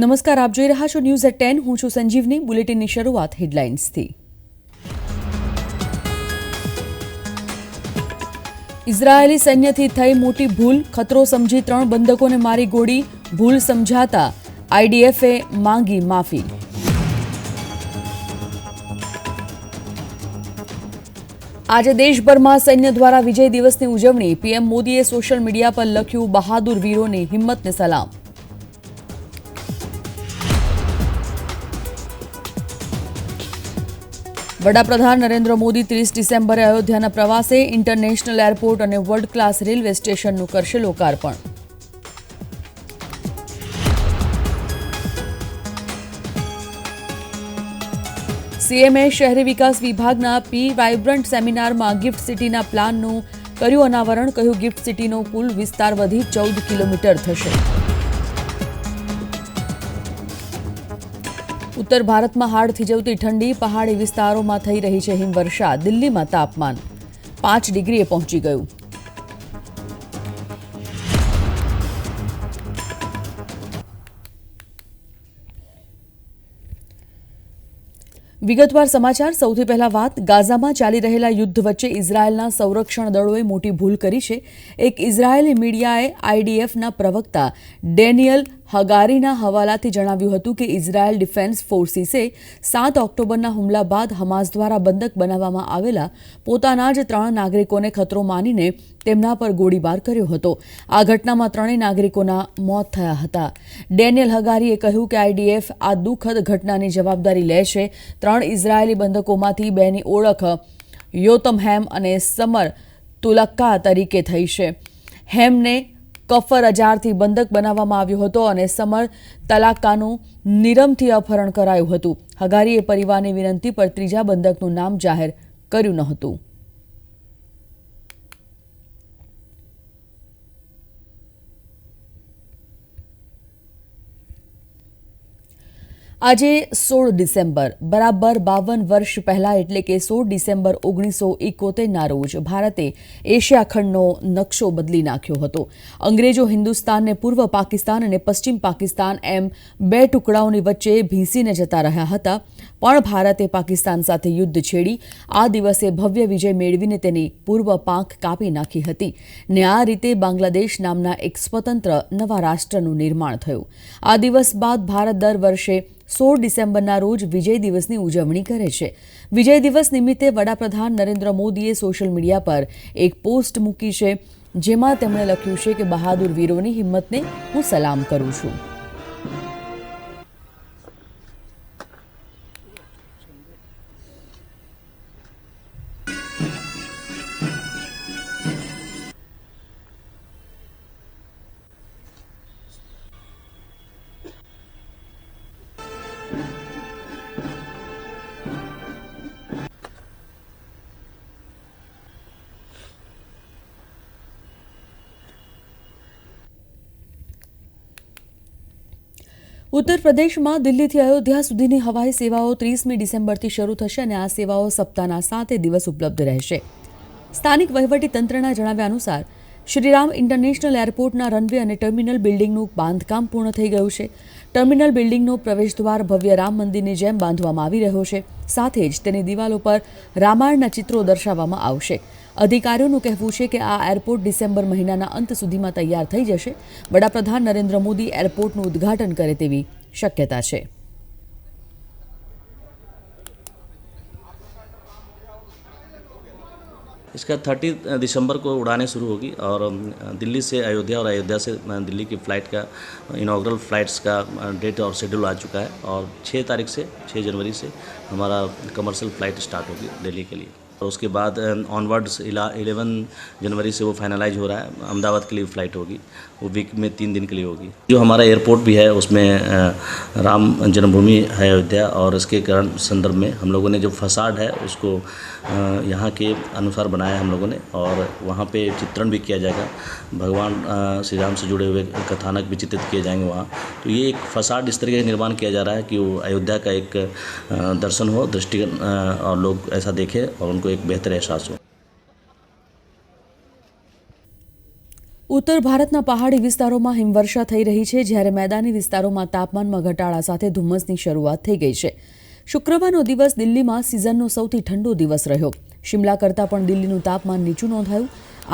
નમસ્કાર, આપ જોઈ રહ્યા છો ન્યૂઝ એટ ટેન. હું છું સંજીવની. બુલેટિનની શરૂઆત હેડલાઇન્સથી. ઇઝરાયેલી સૈન્યથી થઈ મોટી ભૂલ, ખતરો સમજી ત્રણ બંધકોને મારી ગોળી, ભૂલ સમજાતા આઈડીએફે માંગી માફી. આજે દેશભરમાં સૈન્ય દ્વારા વિજય દિવસની ઉજવણી. પીએમ મોદીએ સોશિયલ મીડિયા પર લખ્યું, બહાદુર વીરોની હિંમતને સલામ. વડાપ્રધાન નરેન્દ્ર મોદી ત્રીસ ડિસેમ્બરે અયોધ્યાના પ્રવાસે ઇન્ટરનેશનલ એરપોર્ટ અને વર્લ્ડ ક્લાસ રેલવે સ્ટેશનનું કરશે લોકાર્પણ. સીએમએ શહેરી વિકાસ વિભાગના પી વાઇબ્રન્ટ સેમિનારમાં ગિફ્ટ સિટીના પ્લાનનું કર્યું અનાવરણ, કહ્યું ગિફ્ટ સિટીનો કુલ વિસ્તાર વધી ચૌદ કિલોમીટર થશે. ઉત્તર ભારતમાં હાડ થીજવતી ઠંડી પહાડી વિસ્તારોમાં થઈ રહી છે હિમવર્ષા. દિલ્હીમાં તાપમાન પાંચ ડિગ્રીએ પહોંચી ગયું. વિગતવાર સમાચાર, સૌથી પહેલા વાત, ગાઝામાં ચાલી રહેલા યુદ્ધ વચ્ચે ઇઝરાયેલના સંરક્ષણ દળોએ મોટી ભૂલ કરી છે. એક ઇઝરાયેલી મીડિયાએ આઈડીએફના પ્રવક્તા ડેનિયલ હગારીના હવાલાથી જણાવ્યું હતું કે ઇઝરાયેલ ડિફેન્સ ફોર્સિસે સાત ઓક્ટોબરના હુમલા બાદ હમાસ દ્વારા બંધક બનાવવામાં આવેલા પોતાના જ ત્રણ નાગરિકોને ખતરો માનીને તેમના પર ગોળીબાર કર્યો હતો. આ ઘટનામાં ત્રણેય નાગરિકોના મોત થયા હતા. ડેનિયલ હગારીએ કહ્યું કે આઈડીએફ આ દુઃખદ ઘટનાની જવાબદારી લે છે ત્રણ ઇઝરાયેલી બંધકોમાંથી બેની ઓળખ યોતમ હેમ અને સમર તુલક્કા તરીકે થઈ છે. હેમને કફર અજારથી બંધક બનાવવામાં આવ્યો હતો અને સમર તલાકાનું નિરમથી અપહરણ કરાયું હતું. હગારીએ પરિવારની વિનંતી પર ત્રીજા બંધકનું નામ જાહેર કર્યું ન હતું. આજે સોળ ડિસેમ્બર, બરાબર બાવન વર્ષ પહેલાં એટલે કે સોળ ડિસેમ્બર ઓગણીસો એકોતેરના રોજ ભારતે એશિયા ખંડનો નકશો બદલી નાખ્યો હતો. અંગ્રેજો હિન્દુસ્તાનને પૂર્વ પાકિસ્તાન અને પશ્ચિમ પાકિસ્તાન એમ બે ટુકડાઓની વચ્ચે ભીંસીને જતા રહ્યા હતા. પણ ભારતે પાકિસ્તાન સાથે યુદ્ધ છેડી, આ દિવસે ભવ્ય વિજય મેળવીને તેની પૂર્વ પાંખ કાપી નાખી હતી ને આ રીતે બાંગ્લાદેશ નામના એક સ્વતંત્ર નવા રાષ્ટ્રનું નિર્માણ થયું. આ દિવસ બાદ ભારત દર વર્ષે સોળ ડિસેમ્બરના રોજ વિજય દિવસની ઉજવણી કરે છે. વિજય દિવસ નિમિત્તે વડાપ્રધાન નરેન્દ્ર મોદીએ સોશિયલ મીડિયા પર એક પોસ્ટ મૂકી છે, જેમાં તેમણે લખ્યું છે કે બહાદુર વીરોની હિંમતને હું સલામ કરું છું. ઉત્તર પ્રદેશમાં દિલ્હીથી અયોધ્યા સુધીની હવાઈ સેવાઓ ત્રીસમી ડિસેમ્બરથી શરૂ થશે અને આ સેવાઓ સપ્તાહના સાતે દિવસ ઉપલબ્ધ રહેશે. સ્થાનિક તંત્રના જણાવ્યા અનુસાર, શ્રીરામ ઇન્ટરનેશનલ એરપોર્ટના રનવે અને ટર્મિનલ બિલ્ડિંગનું બાંધકામ પૂર્ણ થઈ ગયું છે. ટર્મિનલ બિલ્ડિંગનો પ્રવેશદ્વાર ભવ્ય રામ મંદિરની જેમ બાંધવામાં આવી રહ્યો છે. સાથે જ તેની દિવાલો પર રામાયણના ચિત્રો દર્શાવવામાં આવશે. અધિકારીઓનું કહેવું છે કે આ એરપોર્ટ ડિસેમ્બર મહિનાના અંત સુધીમાં તૈયાર થઈ જશે વડાપ્રધાન નરેન્દ્ર મોદી એરપોર્ટનું ઉદ્ઘાટન કરે તેવી શક્યતા છે इसका थर्टी दिसंबर को उड़ानें शुरू होगी और दिल्ली से अयोध्या और अयोध्या से दिल्ली की फ़्लाइट का इनाग्रल फ़्लाइट्स का डेट और शेड्यूल आ चुका है और छः तारीख से छः जनवरी से हमारा कमर्शियल फ़्लाइट स्टार्ट होगी दिल्ली के लिए और उसके बाद ऑनवर्ड्स इलेवन जनवरी से वो फाइनलाइज हो रहा है। अहमदाबाद के लिए फ़्लाइट होगी। वो वीक में तीन दिन के लिए होगी। जो हमारा एयरपोर्ट भी है, उसमें राम जन्मभूमि है अयोध्या और इसके कारण संदर्भ में हम लोगों ने जो फसाड है, उसको यहाँ के अनुसार बनाया हम लोगों ने और वहाँ पे चित्रण भी किया जाएगा भगवान श्री राम से जुड़े हुए कथानक भी चित्रित किए जाएंगे वहाँ तो ये एक फसाड इस तरीके का निर्माण किया जा रहा है कि वो अयोध्या का एक दर्शन हो दृष्टि और लोग ऐसा देखें और उनको एक बेहतर एहसास हो ઉત્તર ભારતના પહાડી વિસ્તારોમાં હિમવર્ષા થઈ રહી છે જ્યારે મેદાની વિસ્તારોમાં તાપમાનમાં ઘટાડા સાથે ધુમ્મસની શરૂઆત થઈ ગઈ છે શુક્રવારનો દિવસ દિલ્હીમાં સિઝનનો સૌથી ઠંડો દિવસ રહ્યો. શિમલા કરતાં પણ દિલ્હીનું તાપમાન નીચું નોંધાયું.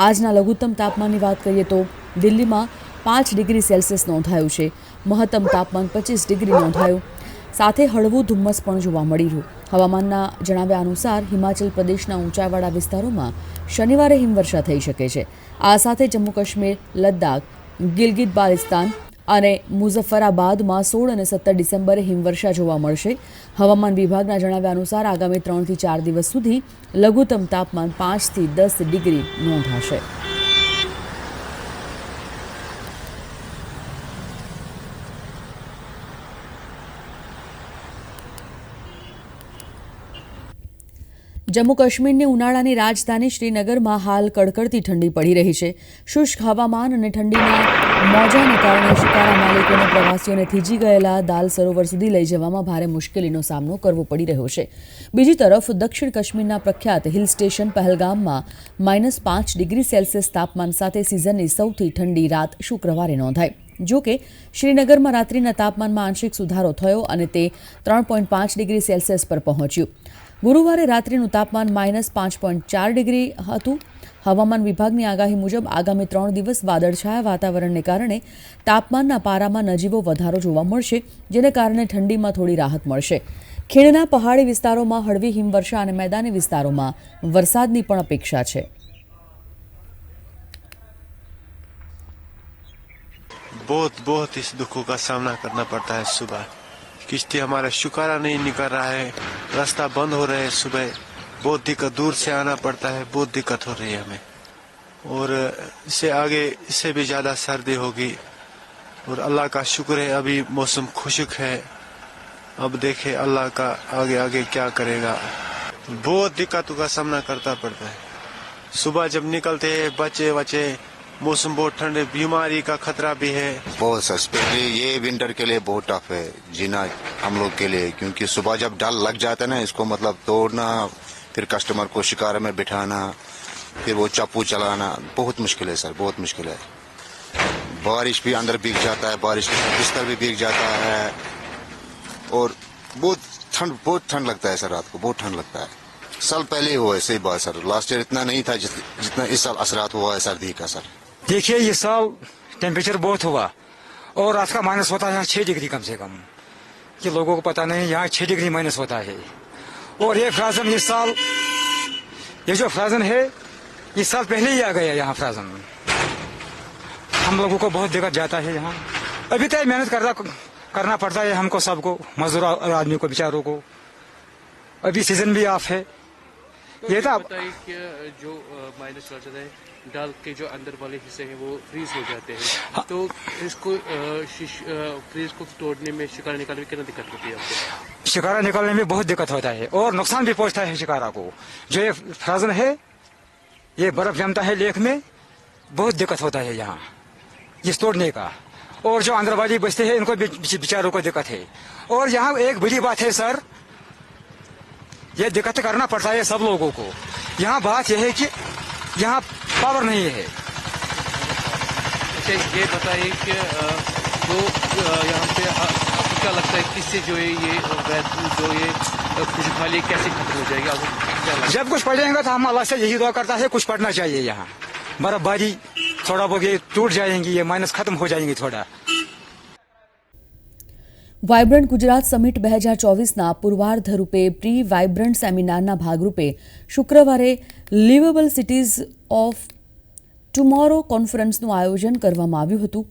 આજના લઘુત્તમ તાપમાનની વાત કરીએ તો દિલ્હીમાં પાંચ ડિગ્રી સેલ્સિયસ નોંધાયું છે. મહત્તમ તાપમાન પચીસ ડિગ્રી નોંધાયું. સાથે હળવું ધુમ્મસ પણ જોવા મળી રહ્યું. હવામાનના જણાવ્યા અનુસાર હિમાચલ પ્રદેશના ઊંચાઈવાળા વિસ્તારોમાં શનિવારે હિમવર્ષા થઈ શકે છે. આ સાથે જમ્મુ કાશ્મીર, લદ્દાખ, ગિલગિત બાલ્ટિસ્તાન અને મુઝફ્ફરાબાદમાં સોળ અને સત્તર ડિસેમ્બરે હિમવર્ષા જોવા મળશે. હવામાન વિભાગના જણાવ્યા અનુસાર આગામી ત્રણથી ચાર દિવસ સુધી લઘુત્તમ તાપમાન પાંચથી દસ ડિગ્રી નોંધાશે. જમ્મુ કાશ્મીરની ઉનાળાની રાજધાની શ્રીનગરમાં હાલ કડકડતી ઠંડી પડી રહી છે. શુષ્ક હવામાન અને ઠંડીના મોજાને કારણે શિકારા માલિકોને પ્રવાસીઓને થીજી ગયેલા દાલ સરોવર સુધી લઈ જવામાં ભારે મુશ્કેલીનો સામનો કરવો પડી રહ્યો છે. બીજી તરફ, દક્ષિણ કાશ્મીરના પ્રખ્યાત હિલ સ્ટેશન પહેલગામમાં માઇનસ પાંચ ડિગ્રી સેલ્સિયસ તાપમાન સાથે સિઝનની સૌથી ઠંડી રાત શુક્રવારે નોંધાઈ. જો કે, શ્રીનગરમાં રાત્રિના તાપમાનમાં આંશિક સુધારો થયો અને તે ત્રણ પોઈન્ટ પાંચ ડિગ્રી સેલ્સિયસ પર પહોંચ્યું. ગુરુવારે રાત્રિનું તાપમાન માઇનસ પાંચ પોઈન્ટ ચાર ડિગ્રી હતું. હવામાન વિભાગની આગાહી મુજબ આગામી ત્રણ દિવસ વાદળછાયા વાતાવરણને કારણે તાપમાનના પારામાં નજીવો વધારો જોવા મળશે જેને કારણે ઠંડીમાં થોડી રાહત મળશે ખીણના પહાડી વિસ્તારોમાં હળવી હિમવર્ષા અને મેદાની વિસ્તારોમાં વરસાદની પણ અપેક્ષા છે बहुत बहुत इस दुखों का सामना करना पड़ता है सुबह किश्ती हमारा शुकारा नहीं निकल रहा है रास्ता बंद हो रहे हैं सुबह बहुत दिक्कत दूर से आना पड़ता है, बहुत दिक्कत हो रही है हमें। और इससे आगे, इससे भी ज़्यादा सर्दी होगी। और अल्लाह का शुक्र है, अभी मौसम खुशक है। अब देखे अल्लाह का आगे आगे क्या करेगा। बहुत दिक्कतों का सामना करता पड़ता है। सुबह जब निकलते हैं बच्चे बच्चे मौसम बहुत ठंड, बीमारी का खतरा भी है। बहुत सर स्पेशली ये विंटर के लिए बहुत टफ है, जीना हम लोग के लिए। क्योंकि सुबह जब डल लग जाता है ना, इसको मतलब तोड़ना फिर कस्टमर को शिकार में बिठाना, फिर वो चापू चलाना, बहुत मुश्किल है सर, बहुत मुश्किल है। बारिश भी अंदर भीग जाता है, बारिश के बिस्तर भी भीग जाता है, और बहुत ठंड बहुत ठंड लगता है सर रात को, बहुत ठंड लगता है। साल पहले हुआ है, सही बात सर लास्ट ईयर इतना नहीं था जित- जितना इस साल असरात हुआ है सर्दी का सर। देखिए, ये साल टेम्परेचर बहुत हुआ, और रात का माइनस होता है छह डिग्री कम से कम। कि लोगों को पता नहीं, यहाँ छह डिग्री माइनस होता है। और ये फ्राजन इस साल ये जो फ्राजन है इस साल पहले ही आ गया यहाँ फ्राजन हम लोगों को बहुत दिक्कत जाता है यहाँ। अभी तक मेहनत करना करना पड़ता है हमको सबको मजदूर आदमी को बेचारों को। अभी सीज़न भी ऑफ़ है। ये तो बताइए कि जो माइनस चल जाता है डाल के जो अंदर वाले हिस्से हैं वो फ्रीज हो जाते हैं। तो इसको फ्रीज को तोड़ने में शिकार निकालने में कितना दिक्कत होती है आपको? शिकारा निकालने में बहुत दिक्कत होता है और नुकसान भी पहुँचता है शिकारा को जो ये फ्राजन है, ये बर्फ़ जमता है लेक में, बहुत दिक्कत होता है यहाँ इस तोड़ने का। और जो वाली बचते हैं, इनको बेचारों को दिक्कत है। और यहाँ एक बड़ी बात है, सर, ये दिक्कत करना पड़ता है सब लोगों को। यहाँ बात यह है कि यहाँ पावर नहीं है। अच्छा ये बताइए कि जो यहाँ पे क्या लगता है किससे जो है ये वैद- जो ये अ, खुशहाली कैसे खत्म हो जाएगी आपको क्या लगता है जब कुछ पड़ेगा तो हम अल्लाह से यही दुआ करता है कुछ पड़ना चाहिए यहाँ बर्फबारी थोड़ा बहुत ये टूट जाएंगी ये माइनस खत्म हो जाएंगी थोड़ा વાયબ્રન્ટ ગુજરાત સમિટ બે હજાર ચોવીસના પૂર્વાર્ધ રૂપે પ્રી વાયબ્રન્ટ સેમિનારના ભાગરૂપે શુક્રવારે લિવેબલ સિટીઝ ઓફ ટુમોરો કોન્ફરન્સનું આયોજન કરવામાં આવ્યું હતું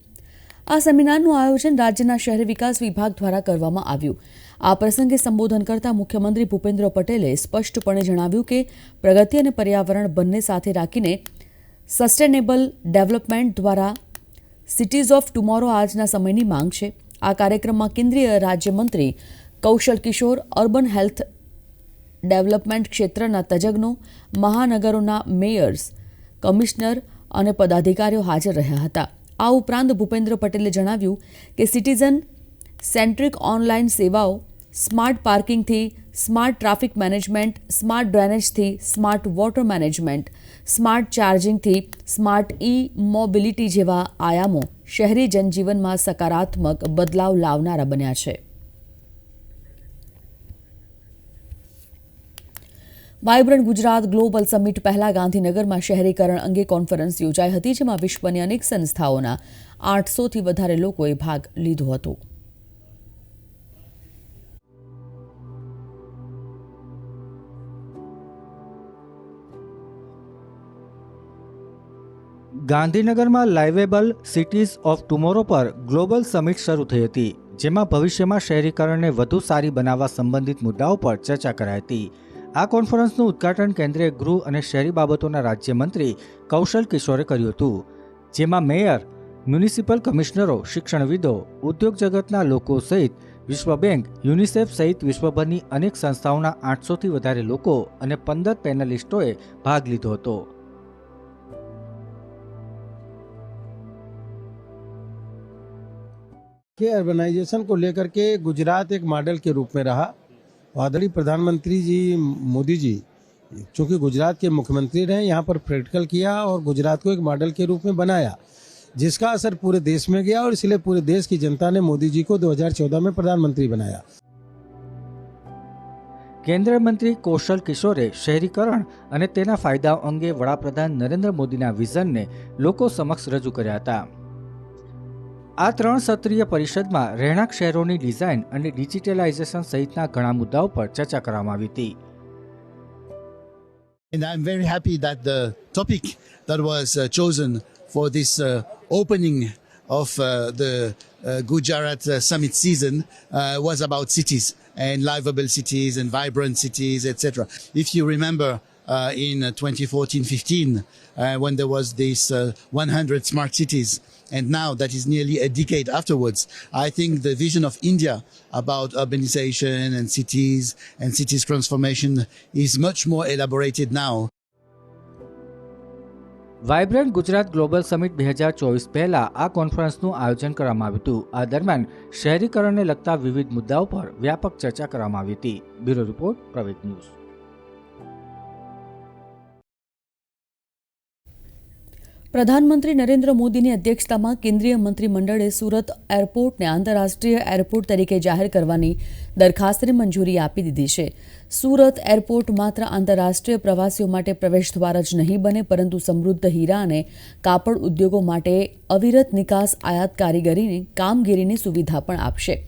આ સેમિનારનું આયોજન રાજ્યના શહેરી વિકાસ વિભાગ દ્વારા કરવામાં આવ્યું. આ પ્રસંગે સંબોધન કરતા મુખ્યમંત્રી ભૂપેન્દ્ર પટેલે સ્પષ્ટપણે જણાવ્યું કે, પ્રગતિ અને પર્યાવરણ બંને સાથે રાખીને સસ્ટેનેબલ ડેવલપમેન્ટ દ્વારા સિટીઝ ઓફ ટુમોરો આજના સમયની માંગ છે. આ કાર્યક્રમમાં કેન્દ્રીય રાજ્યમંત્રી Kaushal Kishore, urban health development ક્ષેત્રના તજજ્ઞો, મહાનગરોના મેયર્સ, કમિશનર અને પદાધિકારીઓ હાજર રહ્યા હતા. આ ઉપરાંત ભૂપેન્દ્ર પટેલે જણાવ્યું કે સિટીઝન સેન્ટ્રિક ઓનલાઈન સેવાઓ, સ્માર્ટ પાર્કિંગથી સ્માર્ટ ટ્રાફિક મેનેજમેન્ટ, સ્માર્ટ ડ્રેનેજથી સ્માર્ટ વોટર મેનેજમેન્ટ, સ્માર્ટ ચાર્જિંગથી સ્માર્ટ ઈ મોબિલિટી જેવા આયામો શહેરી જનજીવનમાં સકારાત્મક બદલાવ લાવનારા બન્યા છે. વાયબ્રન્ટ ગુજરાત ગ્લોબલ સમિટ પહેલા ગાંધીનગરમાં શહેરીકરણ અંગે કોન્ફરન્સ યોજાઈ હતી, જેમાં વિશ્વની અનેક સંસ્થાઓના આઠસોથી વધારે લોકોએ ભાગ લીધો હતો. ગાંધીનગરમાં લાઇવેબલ સિટીઝ ઓફ ટુમોરો પર ગ્લોબલ સમિટ શરૂ થઈ હતી, જેમાં ભવિષ્યમાં શહેરીકરણને વધુ સારી બનાવવા સંબંધિત મુદ્દાઓ પર ચર્ચા કરાઈ હતી. આ કોન્ફરન્સનું ઉદ્ઘાટન કેન્દ્રીય ગૃહ અને શહેરી બાબતોના રાજ્યમંત્રી કૌશલ કિશોરે કર્યું હતું જેમાં મેયર મ્યુનિસિપલ કમિશનરો શિક્ષણવિદો ઉદ્યોગ જગતના લોકો સહિત વિશ્વ બેંક યુનિસેફ સહિત વિશ્વભરની અનેક સંસ્થાઓના આઠસોથી વધારે લોકો અને પંદર પેનલિસ્ટોએ ભાગ લીધો હતો के अर्बनाइजेशन को लेकर के गुजरात एक मॉडल के रूप में रहा आदरणीय प्रधानमंत्री जी मोदी जी चूंकि गुजरात के मुख्यमंत्री रहे यहाँ पर प्रैक्टिकल किया और गुजरात को एक मॉडल के रूप में बनाया जिसका असर पूरे देश में गया और इसलिए पूरे देश की जनता ने मोदी जी को 2014 में प्रधानमंत्री बनाया કેન્દ્રીય મંત્રી કૌશલ કિશોરે શહેરીકરણ અને તેના ફાયદાઓ અંગે વડાપ્રધાન નરેન્દ્ર મોદીના વિઝનને લોકો સમક્ષ રજૂ કર્યા હતા આ ત્રણ સત્રીય પરિષદમાં રહેણાંક શહેરોની ડિઝાઇન અને ડિજિટલાઇઝેશન સહિતના ઘણા મુદ્દાઓ પર ચર્ચા કરવામાં આવી હતી And I'm very happy that the topic that was uh, chosen for this uh, opening of uh, the uh, Gujarat uh, summit season uh, was about cities and livable cities and vibrant cities, etc. If you remember uh, in 2014-15, uh, when there was this uh, 100 smart cities, and now that is nearly a decade afterwards, I think the vision of India about urbanization and cities and cities transformation is much more elaborated now. Vibrant Gujarat global summit બે હજાર ચોવીસ પહેલાં આ કોન્ફરન્સનું આયોજન કરવામાં આવ્યું હતું આ દરમિયાન શહેરીકરણને લગતા વિવિધ મુદ્દાઓ પર વ્યાપક ચર્ચા કરવામાં આવી હતી બ્યુરો રિપોર્ટ પ્રવેદ ન્યૂઝ પ્રધાનમંત્રી નરેન્દ્ર મોદીની અધ્યક્ષતામાં કેન્દ્રીય મંત્રીમંડળે સુરત એરપોર્ટને આંતરરાષ્ટ્રીય એરપોર્ટ તરીકે જાહેર કરવાની દરખાસ્તને મંજૂરી આપી દીધી છે. સુરત એરપોર્ટ માત્ર આંતરરાષ્ટ્રીય પ્રવાસીઓ માટે પ્રવેશદ્વાર જ નહીં બને, પરંતુ સમૃદ્ધ હીરા અને કાપડ ઉદ્યોગો માટે અવિરત નિકાસ આયાત કારીગરીની કામગીરીની સુવિધા પણ આપશે.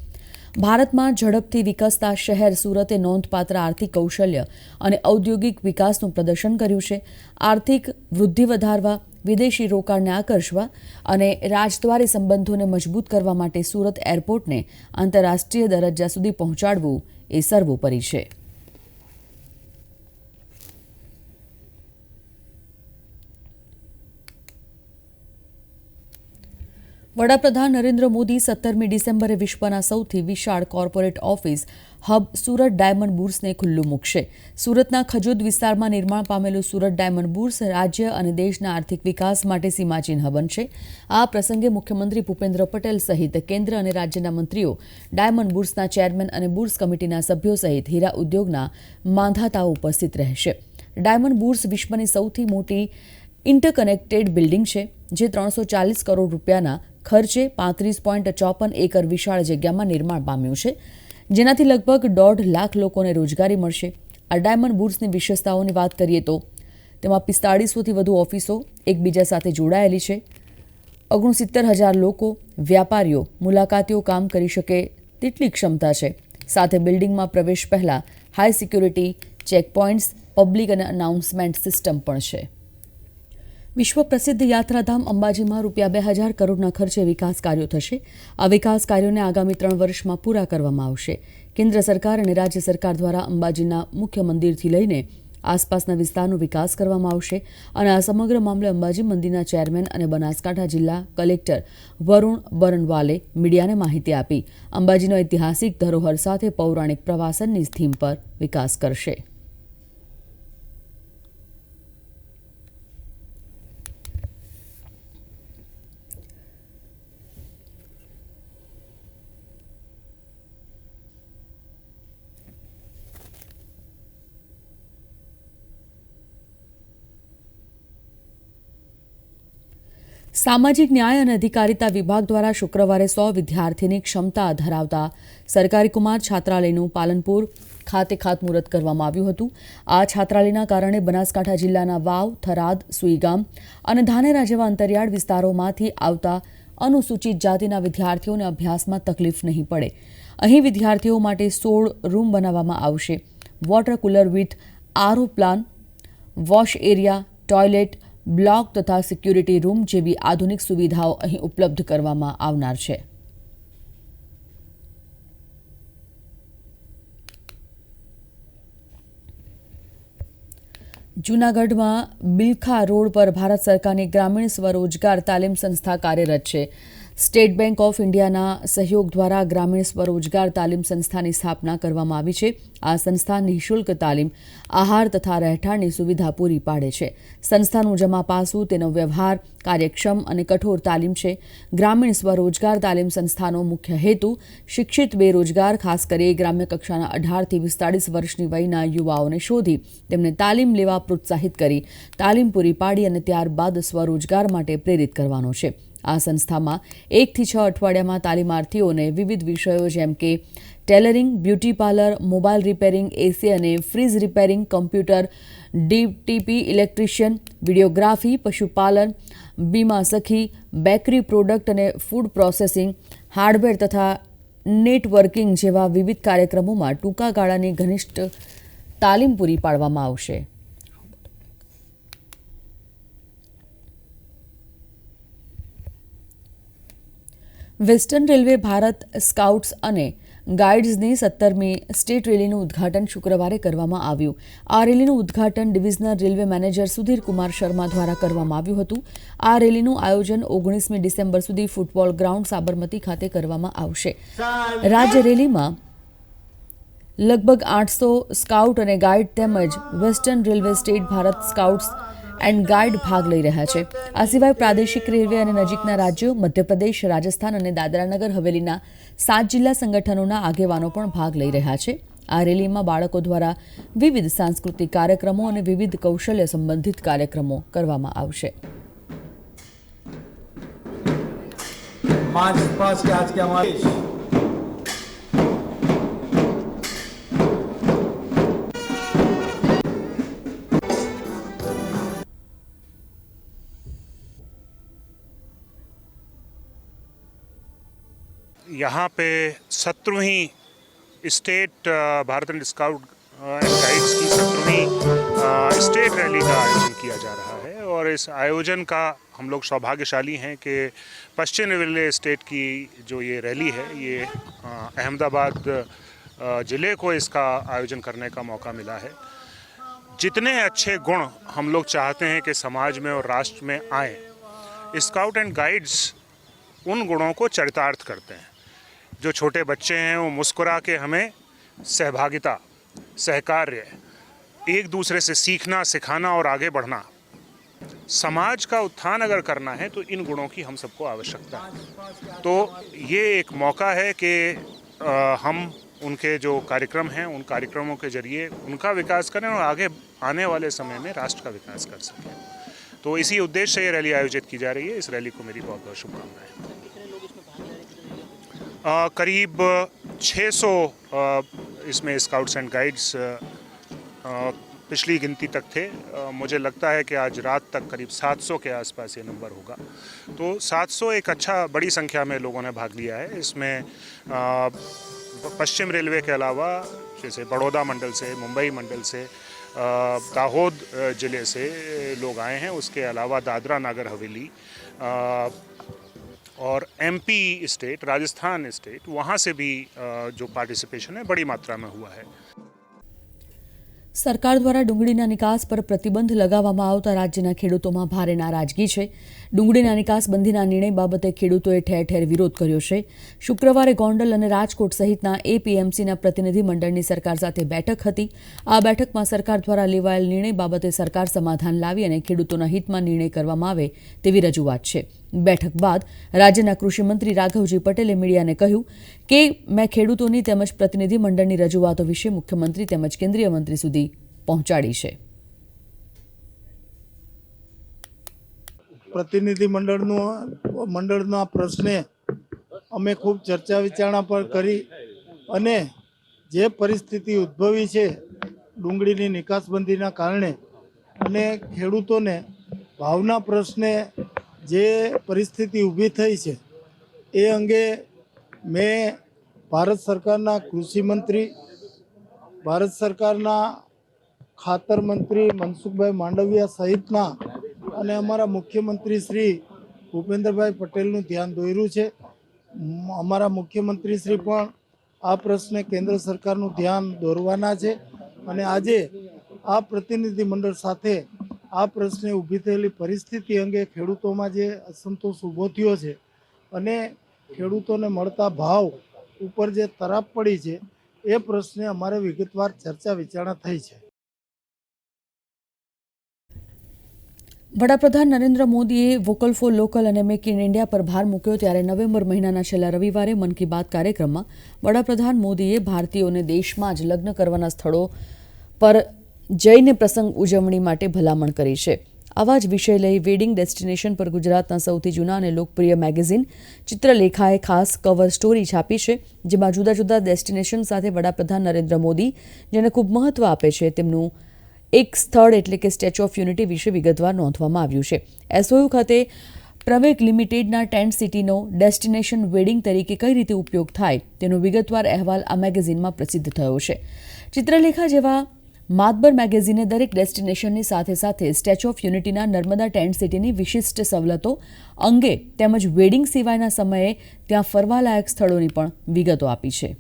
ભારતમાં ઝડપથી વિકસતા શહેર સુરતે નોંધપાત્ર આર્થિક કૌશલ્ય અને ઔદ્યોગિક વિકાસનું પ્રદર્શન કર્યું છે. આર્થિક વૃદ્ધિ વધારવા વિદેશી રોકાણને આકર્ષવા અને રાજદ્વારી સંબંધોને મજબૂત કરવા માટે સુરત એરપોર્ટને આંતરરાષ્ટ્રીય દરજ્જા સુધી પહોંચાડવું એ સર્વોપરી છે. વડાપ્રધાન નરેન્દ્ર મોદી સત્તરમી ડિસેમ્બરે વિશ્વના સૌથી વિશાળ corporate office hub Surat diamond બુર્સને ખુલ્લું મૂકશે. સુરતના ખજોદ વિસ્તારમાં નિર્માણ પામેલું સુરત ડાયમંડ બુર્સ રાજ્ય અને દેશના આર્થિક વિકાસ માટે સીમાચિહ્ન બનશે. આ પ્રસંગે મુખ્યમંત્રી ભૂપેન્દ્ર પટેલ સહિત કેન્દ્ર અને રાજ્યના મંત્રીઓ, ડાયમંડ બુર્સના ચેરમેન અને બુર્સ કમિટીના સભ્યો સહિત હીરા ઉદ્યોગના માંધાતાઓ ઉપસ્થિત રહેશે. ડાયમંડ બુર્સ વિશ્વની સૌથી મોટી ઇન્ટરકનેક્ટેડ બિલ્ડિંગ છે, જે ત્રણસો ચાલીસ કરોડ રૂપિયાના ખર્ચે પાંત્રીસ પોઈન્ટ ચોપન એકર વિશાળ જગ્યામાં નિર્માણ પામ્યું છે, જેનાથી લગભગ દોઢ લાખ લોકોને રોજગારી મળશે. આ ડાયમંડ બુર્સની વિશેષતાઓની વાત કરીએ તો, તેમાં પિસ્તાળીસોથી વધુ ઓફિસો એકબીજા સાથે જોડાયેલી છે. ઓગણસિત્તેર હજાર લોકો, વ્યાપારીઓ, મુલાકાતીઓ કામ કરી શકે તેટલી ક્ષમતા છે. સાથે બિલ્ડિંગમાં પ્રવેશ પહેલાં હાઈ સિક્યુરિટી, ચેકપોઇન્ટ્સ, પબ્લિક અને અનાઉન્સમેન્ટ સિસ્ટમ પણ છે. વિશ્વ પ્રસિદ્ધ યાત્રાધામ અંબાજીમાં રૂપિયા બે હજાર કરોડના ખર્ચે વિકાસ કાર્યો થશે. આ વિકાસ કાર્યોને આગામી ત્રણ વર્ષમાં પૂરા કરવામાં આવશે. કેન્દ્ર સરકાર અને રાજ્ય સરકાર દ્વારા અંબાજીના મુખ્ય મંદિરથી લઈને આસપાસના વિસ્તારનો વિકાસ કરવામાં આવશે અને આ સમગ્ર મામલે અંબાજી મંદિરના ચેરમેન અને બનાસકાંઠા જિલ્લા કલેક્ટર વરુણ બરનવાલે મીડિયાને માહિતી આપી. અંબાજીનો ઐતિહાસિક ધરોહર સાથે પૌરાણિક પ્રવાસનની થીમ પર વિકાસ કરશે. સામાજિક ન્યાય અને અધિકારિતા વિભાગ દ્વારા શુક્રવારે સો વિદ્યાર્થીની ક્ષમતા ધરાવતા સરકારી કુમાર છાત્રાલયનું પાલનપુર ખાતે ખાતમુહૂર્ત કરવામાં આવ્યું હતું. આ છાત્રાલયના કારણે બનાસકાંઠા જિલ્લાના વાવ, થરાદ, સુઈગામ અને ધાનેરા જેવા અંતરિયાળ વિસ્તારોમાંથી આવતા અનુસૂચિત જાતિના વિદ્યાર્થીઓને અભ્યાસમાં તકલીફ નહીં પડે. અહીં વિદ્યાર્થીઓ માટે સોળ રૂમ બનાવવામાં આવશે. Water cooler with RO plan, wash area, toilet block તથા સિક્યુરિટી રૂમ જેવી આધુનિક સુવિધાઓ અહીં ઉપલબ્ધ કરવામાં આવનાર છે. જૂનાગઢમાં બિલખા રોડ પર ભારત સરકારની ગ્રામીણ સ્વરોજગાર તાલીમ સંસ્થા કાર્યરત છે. સ્ટેટ બેંક ઓફ ઇન્ડિયાના સહયોગ દ્વારા ગ્રામીણ સ્વરોજગાર તાલીમ સંસ્થાની સ્થાપના કરવામાં આવી છે. આ સંસ્થા નિઃશુલ્ક તાલીમ, આહાર તથા રહેઠાણની સુવિધા પૂરી પાડે છે. સંસ્થાનું જમા પાસું, તેનો વ્યવહાર, કાર્યક્ષમ અને કઠોર તાલીમ છે. ગ્રામીણ સ્વરોજગાર તાલીમ સંસ્થાનો મુખ્ય હેતુ, શિક્ષિત બેરોજગાર, ખાસ કરી ગ્રામ્ય કક્ષાના અઢારથી પિસ્તાળીસ વર્ષની વયના યુવાઓને શોધી, તેમને તાલીમ લેવા પ્રોત્સાહિત કરી, તાલીમ પૂરી પાડી અને ત્યારબાદ સ્વરોજગાર માટે પ્રેરિત કરવાનો છે. આ સંસ્થામાં એકથી છ અઠવાડિયામાં તાલીમાર્થીઓને વિવિધ વિષયો જેમ કે tailoring, beauty parlour mobile repairing, AC અને fridge repairing, computer, DTP, electrician, videography, પશુપાલન, બીમા સખી, બેકરી પ્રોડક્ટ અને ફૂડ પ્રોસેસિંગ, હાર્ડવેર તથા નેટવર્કિંગ જેવા વિવિધ કાર્યક્રમોમાં ટૂંકા ગાળાની ઘનિષ્ઠ તાલીમ પૂરી પાડવામાં આવશે. વેસ્ટર્ન રેલવે ભારત સ્કાઉટ્સ અને ગાઈડ્સની સત્તરમી સ્ટેટ રેલીનું ઉદ્ઘાટન શુક્રવારે કરવામાં આવ્યું. આ રેલીનું ઉદ્ઘાટન divisional railway manager Sudhir Kumar Sharma દ્વારા કરવામાં આવ્યું હતું. આ રેલીનું આયોજન ઓગણીસમી ડિસેમ્બર સુધી ફૂટબોલ ગ્રાઉન્ડ સાબરમતી ખાતે કરવામાં આવશે. રાજ્ય રેલીમાં લગભગ આઠસો સ્કાઉટ અને ગાઈડ તેમજ western railway state Bharat scouts and guard ભાગ લઈ રહ્યા છે. આ સિવાય પ્રાદેશિક રેલવે અને નજીકના રાજ્યો, મધ્યપ્રદેશ, રાજસ્થાન અને દાદરાનગર હવેલીના સાત જિલ્લા સંગઠનોના આગેવાનો પણ ભાગ લઈ રહ્યા છે. આ રેલીમાં બાળકો દ્વારા વિવિધ સાંસ્કૃતિક કાર્યક્રમો અને વિવિધ કૌશલ્ય સંબંધિત કાર્યક્રમો કરવામાં આવશે. પાંચ પાંચ કે આજ કે यहाँ पे सत्रहवीं state Bharat and scout and guides की सत्रहवीं स्टेट रैली का आयोजन किया जा रहा है। और इस आयोजन का हम लोग सौभाग्यशाली हैं कि पश्चिम रेलवे स्टेट की जो ये रैली है, ये अहमदाबाद ज़िले को इसका आयोजन करने का मौका मिला है। जितने अच्छे गुण हम लोग चाहते हैं कि समाज में और राष्ट्र में आए, स्काउट एंड गाइड्स उन गुणों को चरितार्थ करते हैं। जो छोटे बच्चे हैं, वो मुस्कुरा के हमें सहभागिता, सहकार्य, एक दूसरे से सीखना, सिखाना और आगे बढ़ना। समाज का उत्थान अगर करना है तो इन गुणों की हम सबको आवश्यकता है। तो ये एक मौका है कि हम उनके जो कार्यक्रम हैं, उन कार्यक्रमों के ज़रिए उनका विकास करें और आगे आने वाले समय में राष्ट्र का विकास कर सकें। तो इसी उद्देश्य से ये रैली आयोजित की जा रही है। इस रैली को मेरी बहुत बहुत शुभकामनाएँ। करीब 600 अ, इसमें स्काउट्स एंड गाइड्स पिछली गिनती तक थे। मुझे लगता है कि आज रात तक करीब 700 के आसपास ये नंबर होगा। तो 700 एक अच्छा बड़ी संख्या में लोगों ने भाग लिया है। इसमें पश्चिम रेलवे के अलावा जैसे बड़ौदा मंडल से मुंबई मंडल से दाहोद ज़िले से लोग आए हैं। उसके अलावा दादरा नागर हवेली और एमपी स्टेट राजस्थान स्टेट वहाँ से भी अ, जो पार्टिसिपेशन है बड़ी मात्रा में हुआ है સરકાર દ્વારા ડુંગળીના નિકાસ પર પ્રતિબંધ લગાવવામાં આવતા રાજ્યના ખેડૂતોમાં ભારે નારાજગી છે ડુંગળીના નિકાસબંધીના નિર્ણય બાબતે ખેડૂતોએ ઠેર ઠેર વિરોધ કર્યો છે. શુક્રવારે ગોંડલ અને રાજકોટ સહિતના એપીએમસીના પ્રતિનિધિ મંડળની સરકાર સાથે બેઠક હતી. આ બેઠકમાં સરકાર દ્વારા લેવાયેલ નિર્ણય બાબતે સરકાર સમાધાન લાવી અને ખેડૂતોના હિતમાં નિર્ણય કરવામાં આવે તેવી રજૂઆત છે. બેઠક બાદ રાજ્યના કૃષિમંત્રી રાઘવજી પટેલે મીડિયાને કહ્યું કે, મેં ખેડૂતોની તેમજ પ્રતિનિધિ મંડળની રજૂઆતો વિશે મુખ્યમંત્રી તેમજ કેન્દ્રીય મંત્રી સુધી પહોંચાડી છે. પ્રતિનિધિ મંડળનું મંડળના પ્રશ્ને અમે ખૂબ ચર્ચા વિચારણા પણ કરી અને જે પરિસ્થિતિ ઉદ્ભવી છે ડુંગળીની નિકાસબંધીના કારણે અને ખેડૂતોને ભાવના પ્રશ્ને જે પરિસ્થિતિ ઊભી થઈ છે એ અંગે મેં ભારત સરકારના કૃષિ મંત્રી, ભારત સરકારના ખાતર મંત્રી મનસુખભાઈ માંડવિયા સહિતના અને અમારા મુખ્યમંત્રી શ્રી ભૂપેન્દ્રભાઈ પટેલનું ધ્યાન દોર્યું છે. અમારા મુખ્યમંત્રી શ્રી પણ આ પ્રશ્ને કેન્દ્ર સરકારનું ધ્યાન દોરવાના છે અને આજે આ પ્રતિનિધિ મંડળ સાથે આ પ્રશ્ને ઊભી થયેલી પરિસ્થિતિ અંગે ખેડૂતોમાં જે અસંતોષ ઊભો થયો છે અને ખેડૂતોને મળતા ભાવ ઉપર જે તરાપ પડી છે એ પ્રશ્ને અમારે વિગતવાર ચર્ચા વિચારણા થઈ છે. વડાપ્રધાન નરેન્દ્ર મોદીએ વોકલ ફોર લોકલ અને મેક ઇન ઇન્ડિયા પર ભાર મૂક્યો ત્યારે નવેમ્બર મહિનાના છેલ્લા રવિવારે મન કી બાત કાર્યક્રમમાં વડાપ્રધાન મોદીએ ભારતીયોને દેશમાં જ લગ્ન કરવાના સ્થળો પર જઈને પ્રસંગ ઉજવણી માટે ભલામણ કરી છે. આવા જ વિષય લઈ વેડિંગ ડેસ્ટિનેશન પર ગુજરાતના સૌથી જૂના અને લોકપ્રિય મેગેઝિન ચિત્રલેખાએ ખાસ કવર સ્ટોરી છાપી છે, જેમાં જુદા જુદા ડેસ્ટિનેશન સાથે વડાપ્રધાન નરેન્દ્ર મોદી જેને ખૂબ મહત્વ આપે છે, તેમનું એક સ્થળ એટલે કે સ્ટેચ્યુ ઓફ યુનિટી વિશે વિગતવાર નોંધવામાં આવ્યું છે. એસઓયુ ખાતે પ્રવેક લિમિટેડના ટેન્ટ સિટીનો ડેસ્ટિનેશન વેડિંગ તરીકે કઈ રીતે ઉપયોગ થાય તેનો વિગતવાર અહેવાલ આ મેગેઝિનમાં પ્રસિદ્ધ થયો છે. ચિત્રલેખા જેવા માતબર મેગેઝિને દરેક ડેસ્ટિનેશનની સાથે સાથે સ્ટેચ્યુ ઓફ યુનિટીના નર્મદા ટેન્ટ સિટીની વિશિષ્ટ સવલતો અંગે તેમજ વેડિંગ સિવાયના સમયે ત્યાં ફરવાલાયક સ્થળોની પણ વિગતો આપી છે.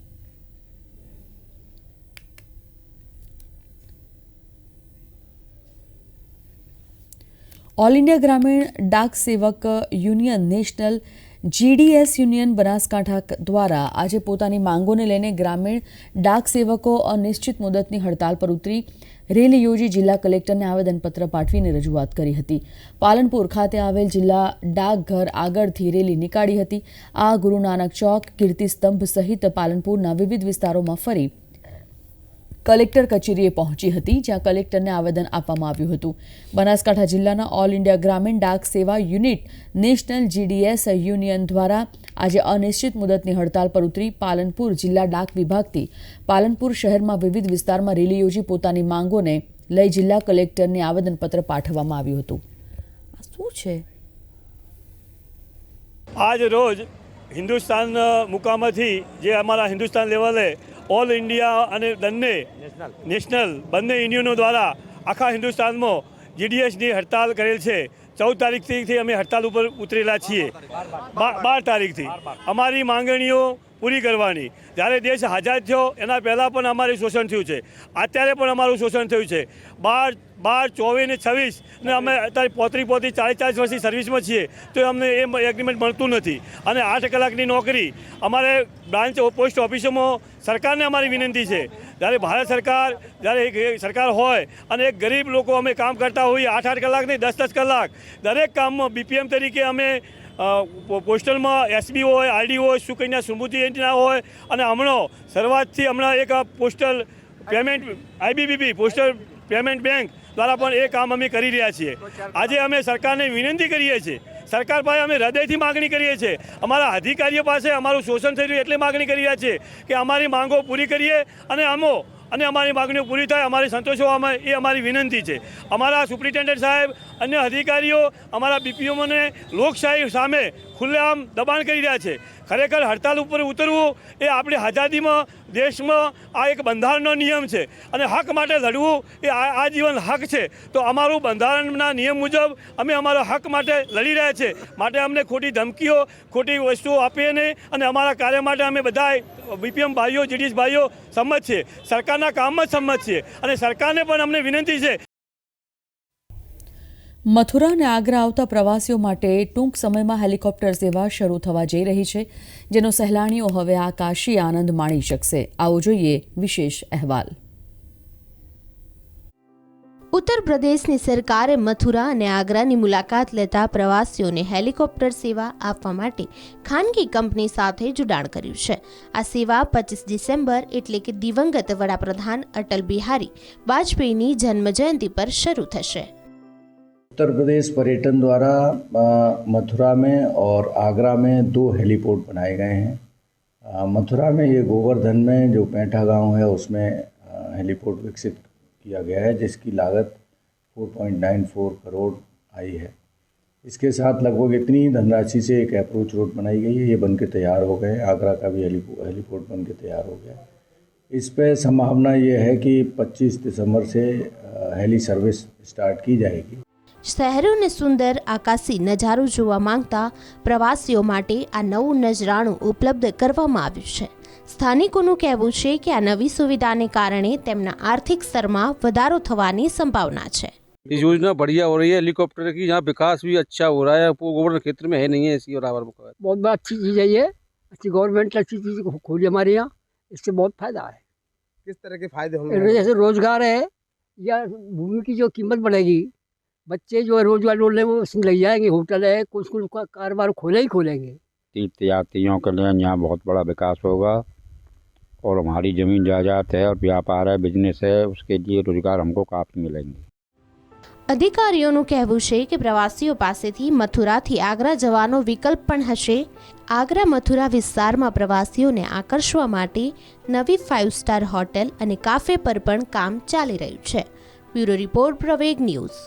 All India Gramin Dak Sevak union national GDS union Banaskantha દ્વારા આજે પોતાની માંગોને લઈને ગ્રામીણ ડાક સેવકો અનિશ્ચિત મુદતની હડતાલ પર ઉતરી રેલી યોજી જિલ્લા કલેક્ટરને આવેદનપત્ર પાઠવીને રજૂઆત કરી હતી પાલનપુર ખાતે આવેલ જિલ્લા ડાકઘર આગળથી રેલી નીકાળી હતી આ ગુરુ નાનક ચોક કીર્તિસ્તંભ સહિત પાલનપુરના વિવિધ વિસ્તારોમાં ફરી કલેક્ટર કચેરીએ પહોંચી હતી જ્યાં કલેક્ટરને આવેદન આપવામાં આવ્યું હતું. બનાસકાંઠા જિલ્લાના ઓલ ઇન્ડિયા ગ્રામીણ ડાક સેવા યુનિટ નેશનલ જીડીએસ યુનિયન દ્વારા આજે અનિશ્ચિત મુદતની હડતાલ પર ઉતરી પાલનપુર જિલ્લા ડાક વિભાગથી પાલનપુર શહેરમાં વિવિધ વિસ્તારમાં રેલી યોજી પોતાની માંગોને લઈ જિલ્લા કલેક્ટરને આવેદનપત્ર પાઠવવામાં આવ્યું હતું. આ શું છે? આજ રોજ હિન્દુસ્તાન મુકામથી જે અમારા હિન્દુસ્તાન લેવલે ઓલ ઇન્ડિયા અને બંને નેશનલ. બંને યુનિયનો દ્વારા આખા હિન્દુસ્તાનમાં જીડીએસની હડતાલ કરેલ છે. ચૌદ તારીખથી અમે હડતાલ ઉપર ઉતરેલા છીએ. બાર તારીખથી. અમારી માંગણીઓ પૂરી કરવાની. જ્યારે દેશ આઝાદ થયો એના પહેલાં પણ અમારું શોષણ થયું છે. અત્યારે પણ અમારું શોષણ થયું છે. બાર બાર, ચોવીસ ને છવ્વીસ ને અમે અત્યારે પોત્રી પોત્રી, ચાલીસ ચાલીસ વર્ષની સર્વિસમાં છીએ, તો અમને એ એગ્રીમેન્ટ મળતું નથી. અને આઠ કલાકની નોકરી, અમારે બ્રાન્ચ પોસ્ટ ઓફિસોમાં સરકારને અમારી વિનંતી છે. જ્યારે ભારત સરકાર, જ્યારે એક સરકાર હોય અને એક ગરીબ લોકો અમે કામ કરતા હોઈએ, આઠ આઠ કલાક નહીં, દસ દસ કલાક, દરેક કામમાં બીપીએમ તરીકે અમે પોસ્ટલમાં એસબી હોય આરડી હોય સુકન્યા સમૃદ્ધિ યોજના હોય, અને હમણાં શરૂઆતથી હમણાં એક postal payment IBBP postal payment bank દ્વારા પણ એ કામ અમે કરી રહ્યા છીએ. આજે અમે સરકારને વિનંતી કરીએ છીએ. સરકાર પાસે અમે હૃદયથી માગણી કરીએ છીએ. અમારા અધિકારીઓ પાસે અમારું શોષણ થઈ રહ્યું એટલે માગણી કરી રહ્યા છીએ કે અમારી માંગો પૂરી કરીએ અને અમો અને અમારી માગણીઓ પૂરી થાય અમારી સંતોષવામાં એ અમારી વિનંતી છે. અમારા સુપ્રિન્ટેન્ડન્ટ સાહેબ અન્ય અધિકારીઓ અમારા બીપીઓને લોકશાહી સામે ખુલ્લેઆમ દબાણ કરી રહ્યા છે. ખરેખર હડતાલ ઉપર ઉતરવું એ આપણી આઝાદીમાં, દેશમાં આ એક બંધારણનો નિયમ છે. અને હક માટે લડવું એ આ આજીવન હક છે. તો અમારું બંધારણના નિયમ મુજબ અમે અમારા હક માટે લડી રહ્યા છે. માટે અમને ખોટી ધમકીઓ, ખોટી વસ્તુઓ આપીએ નહીં અને અમારા કાર્ય માટે અમે બધા બીપીએમ ભાઈઓ જીડીએસ ભાઈઓ સંમત છે સરકારના કામમાં જ સંમત છીએ. અને સરકારને પણ અમને વિનંતી છે મથુરા અને આગ્રા આવતા પ્રવાસીઓ માટે ટૂંક સમયમાં હેલિકોપ્ટર સેવા શરૂ થવા જઈ રહી છે, જેનો સહેલાણીઓ હવે આકાશી આનંદ માણી શકશે. આવો જોઈએ વિશેષ અહેવાલ. ઉત્તર પ્રદેશની સરકારે મથુરા અને આગ્રાની મુલાકાત લેતા પ્રવાસીઓને હેલિકોપ્ટર સેવા આપવા માટે ખાનગી કંપની સાથે જોડાણ કર્યું છે. આ સેવા પચીસ ડિસેમ્બર એટલે કે દિવંગત વડાપ્રધાન અટલ બિહારી વાજપેયીની જન્મજયંતિ પર શરૂ થશે. उत्तर प्रदेश पर्यटन द्वारा मथुरा में और आगरा में दो हेलीपोर्ट बनाए गए हैं। मथुरा में ये गोवर्धन में जो पैंठा गाँव है, उसमें हेलीपोर्ट विकसित किया गया है, जिसकी लागत 4.94 करोड़ आई है। इसके साथ लगभग इतनी धनराशि से एक अप्रोच रोड बनाई गई है, ये बन के तैयार हो गए, आगरा का भी हेलीपो, हेलीपोर्ट बन के तैयार हो गया। इस पर संभावना ये है कि 25 दिसंबर से हेली सर्विस स्टार्ट की जाएगी। શહેરોને સુંદર આકાશી નજારો જોવા માંગતા પ્રવાસીઓ માટે આ નવું નજરાણું ઉપલબ્ધ કરવામાં આવ્યું છે સ્થાનિકોનું કહેવું છે કે આ નવી સુવિધાને કારણે તેમના આર્થિક સ્તરમાં વધારો થવાની સંભાવના છે ये योजना बढ़िया हो रही है हेलीकॉप्टर की यहाँ विकास भी अच्छा हो रहा है वो गोवर्धन क्षेत्र में है नहीं है इसी बराबर में बहुत बहुत अच्छी चीज़ है ये अच्छी गवर्नमेंट अच्छी चीज़ खोली हमारे यहाँ इससे बहुत फायदा है किस तरह के फायदे होंगे जैसे रोजगार है या भूमि की जो कीमत बढ़ेगी बच्चे जो है रोजगार ढूंढ वो उसमें लग जाएंगे होटल है कुछ कुछ का कारोबार खोले ही खोलेंगे तीर्थयात्रियों के लिए यहाँ बहुत बड़ा विकास होगा और हमारी ज़मीन जायदाद है और व्यापार है बिजनेस है उसके लिए रोजगार हमको काफ़ी मिलेंगे અધિકારીઓનું કહેવું છે કે પ્રવાસીઓ પાસેથી મથુરાથી આગ્રા જવાનો વિકલ્પ પણ હશે આગ્રા મથુરા વિસ્તારમાં પ્રવાસીઓને આકર્ષવા માટે નવી ફાઇવ સ્ટાર હોટેલ અને કાફે પર પણ કામ ચાલી રહ્યું છે બ્યુરો રિપોર્ટ પ્રવેગ ન્યૂઝ